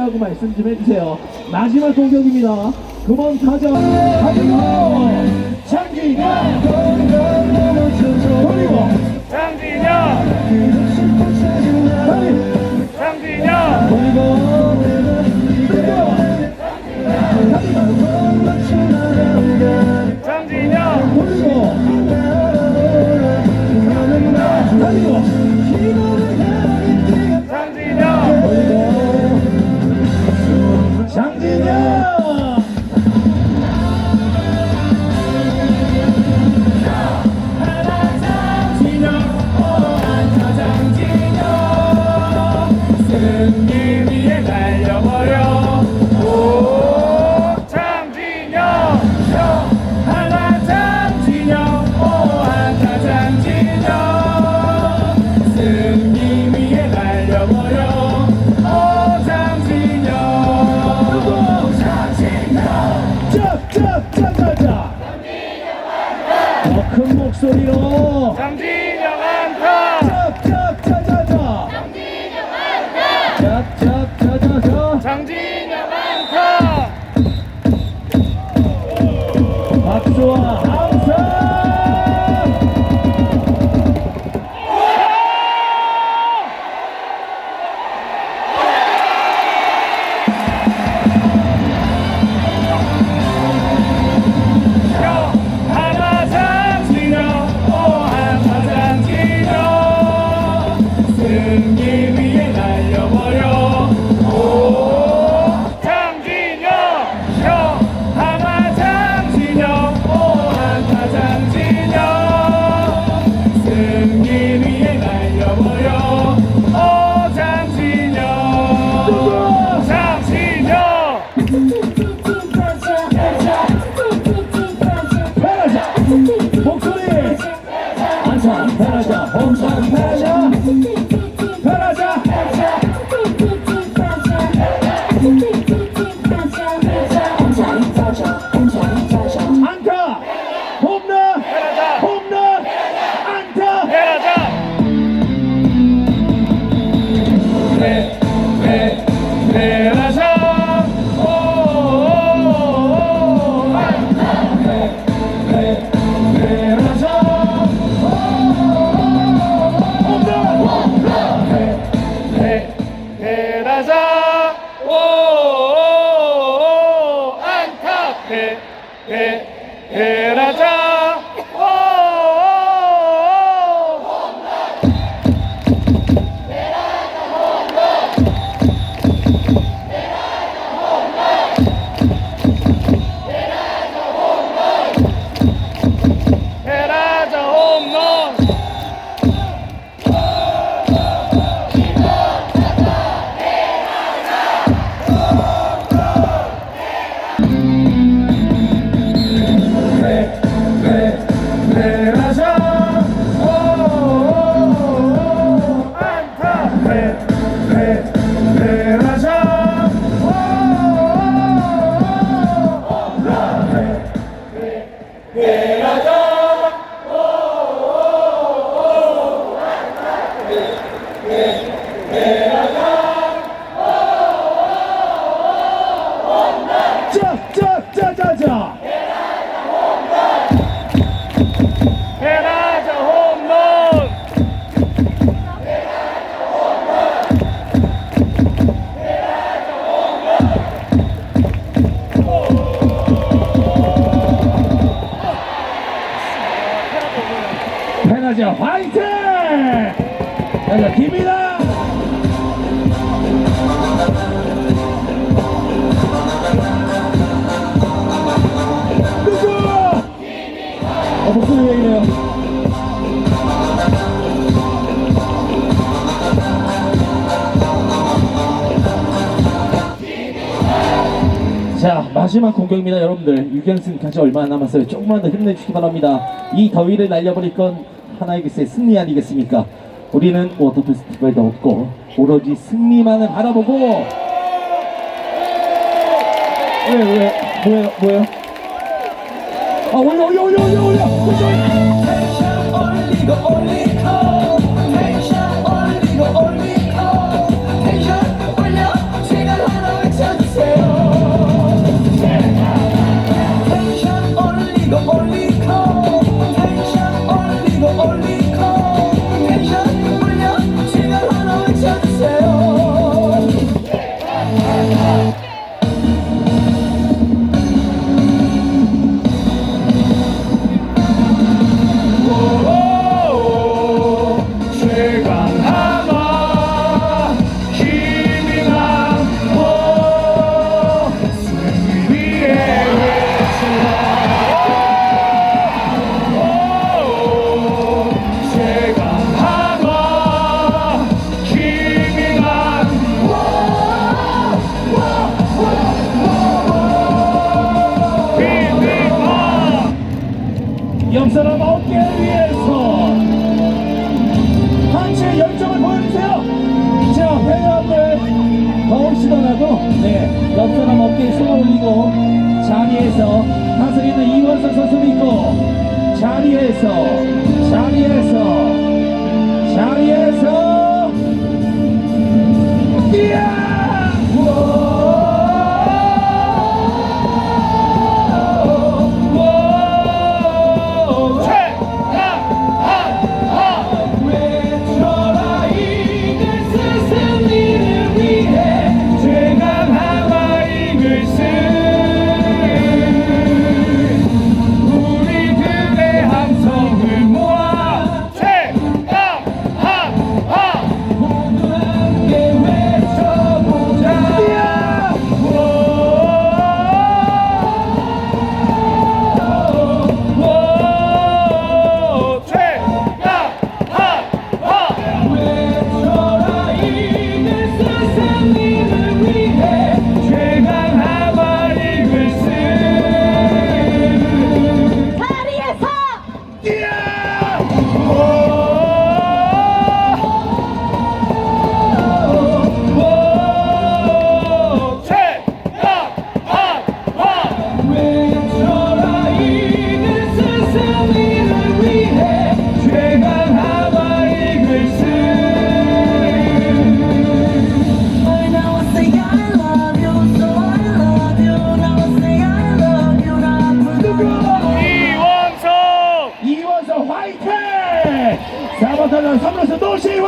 싶다고 말씀 좀 해주세요. 마지막 공격입니다. 그만 타자. 네. 가지고 장기가 아주 좋아. 마지막 공격입니다 여러분들. 6연승 까지 얼마 남았어요. 조금만 더 힘내주시기 바랍니다. 이 더위를 날려버릴 건 하나의 글쎄 승리 아니겠습니까? 우리는 워터 페스티벌도 없고 오로지 승리만을 바라보고. 왜 왜 뭐예요 뭐예요? 아 올려 올려 올려 올려 올려!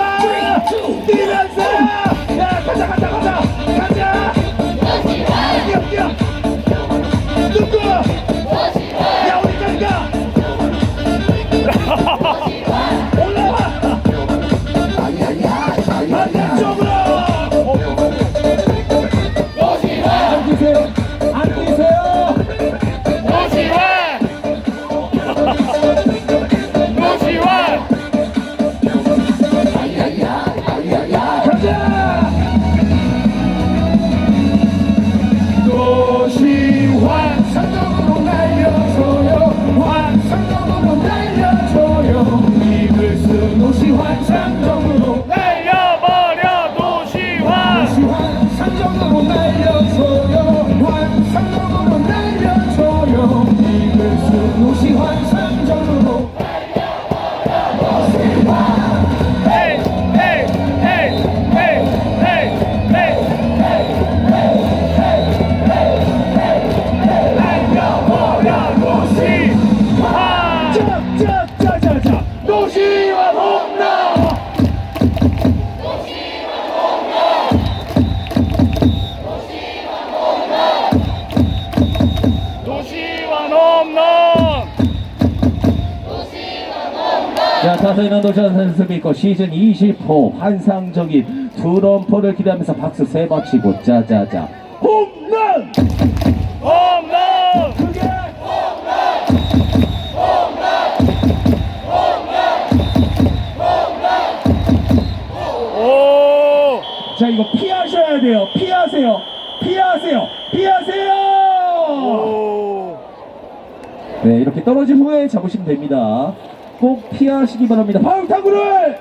Whoa! 喜欢山中。 이는 도전 선수의 있고 시즌 20호 환상적인 두럼프를 기대하면서 박수 세 번 치고 짜자자. 홈런! 홈런! 크게! 자 이거 피하셔야 돼요. 피하세요. 피하세요. 피하세요! 네 이렇게 떨어진 후에 잡으시면 됩니다. 꼭 피하시기 바랍니다. 방탄구를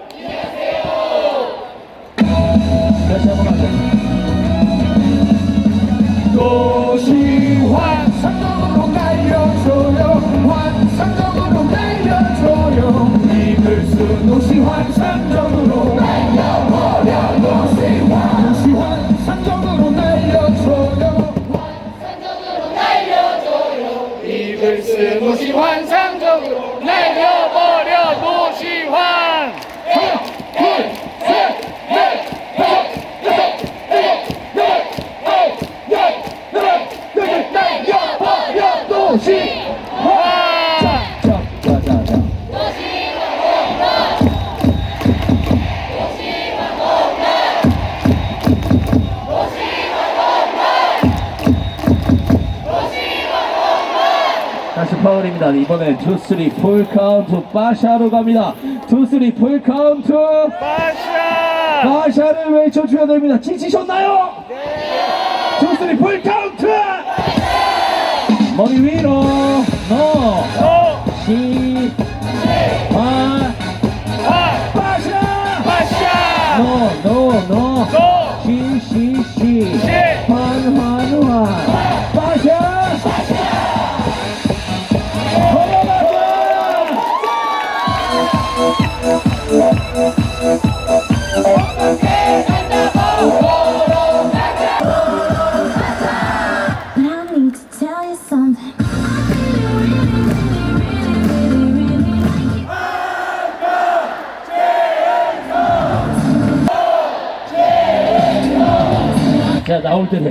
이번엔 투쓰리 풀카운트 빠샤로 갑니다. 투쓰리 풀카운트 빠샤 빠샤를 외쳐줘야 됩니다. 지치셨나요? 네. 투쓰리 풀카운트 머리 위로 넣어.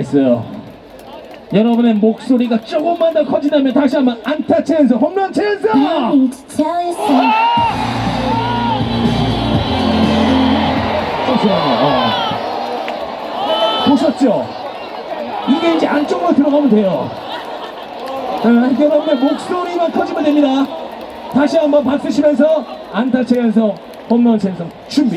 됐어요. 여러분의 목소리가 조금만 더 커진다면 다시 한번 안타 체연서 홈런. 잠시만요. 어. 보셨죠? 이게 이제 안쪽으로 들어가면 돼요. 어, 여러분의 목소리만 커지면 됩니다. 다시 한번 박수 치면서 안타 체연서 홈런 체연서 준비.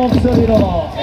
목소리로.